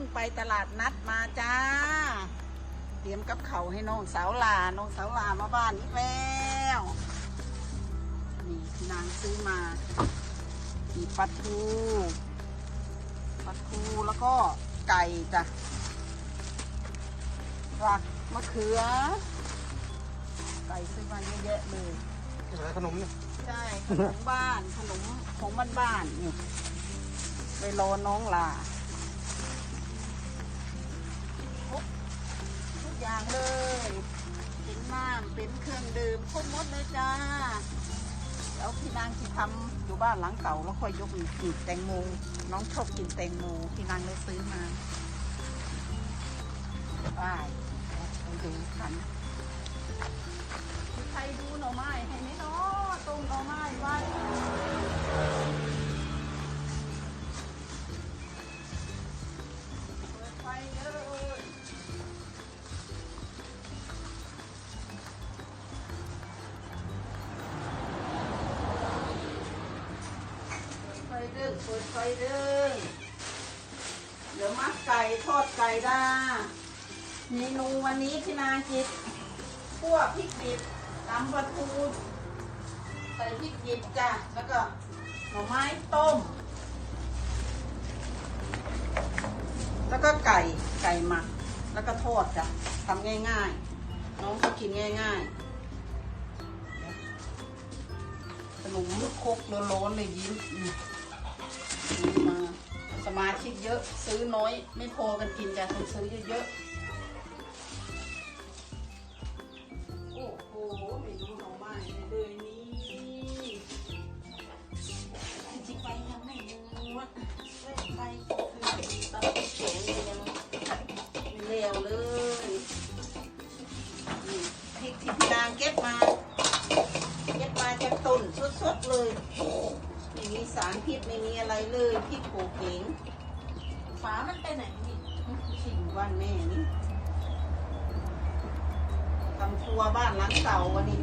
งไปตลาดนัดมาจ้า เตรียมกับเขาวให้น้องสาวลา น้องสาวลามาบ้านอีกแล้วนี่พี่นางซื้อมามีปลาทูปลาทูแล้วก็ไก่จ้ะรักมะเขือ ไก่ซื้อมาเยอะแยะเลยขนมเนี่ยใช่ขนมบ้านขนมของบ้านบ้านๆนี่ไปรอน้องลา อย่างเลย เป็นน้ำเป็นเครื่องดื่มครบหมดเลยจ้าแล้วพี่นางที่ทำอยู่บ้านหลังเก่าแล้วค่อยยกกินแตงโมน้องชอบกินแตงโมพี่นางเลยซื้อมาไปไปดูกันใครดูหน่อไม้ให้ไหมเนาะต้มหน่อไม้ไว้ เปิดไฟเด้อเปิดไฟเด้อเดี๋ยวมัดไก่ทอดไก่ได้เมนูวันนี้พี่นาคิดคั่วพริกดิบตำปลาทูใส่พริกดิบจ้ะแล้วก็หน่อไม้ต้ม แล้วก็ไก่ไก่หมัก แล้วก็ทอดจ้ะทำง่ายๆ น้องเขากินง่ายๆขนมครกร้อนๆเลยยิ้ม มาสมาชิกเยอะ ซื้อน้อย ไม่พอกันกินจ้ะต้องซื้อเยอะๆ ม่มีสารพิษไม่มีอะไรเลยพริกโขกเองฝามันไปไหนนี่ที่อยู่บ้านแม่นี่ทำครัวบ้านหลังเก่าวันนี้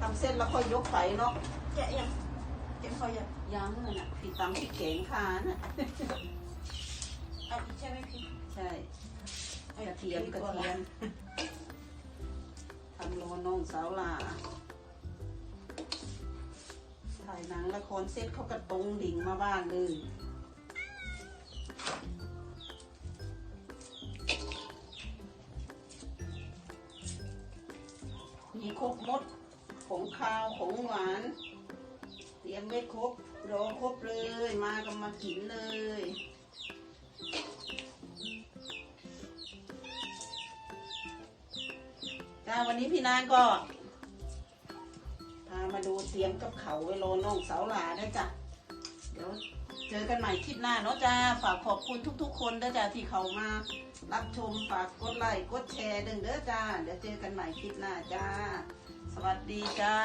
ทำเส้นแล้วค่อยยกไฟเนาะแกะยังแกะพอยังยังนั่นน่ะพี่ตำพี่เก่งคาน่ะเอาอีกใช่ไหมพี่ใช่กระเทียมกระเทียมทำโลน้องสาวลาถ่ายหนังละครเสร็จเขากระตรงดิ่งมาบ้านเลยมีครบหมดของข้าวของหวานเตรียมไว้ครบรอครบเลย มาก็มากินเลยจ้าวันนี้พี่นางก็ มาดูเตรียมกับเขาไว้รอน้องสาวหลาด้จ้ะเดี๋ยวเจอกันใหม่คลิปหน้าเนาะจ้าฝากขอบคุณทุก ๆ คนด้วยจ้าที่เขามา รับชมฝากกดไลค์กดแชร์ดึงเด้อจ้า เดี๋ยวเจอกันใหม่คลิปหน้าจ้า สวัสดีจ้า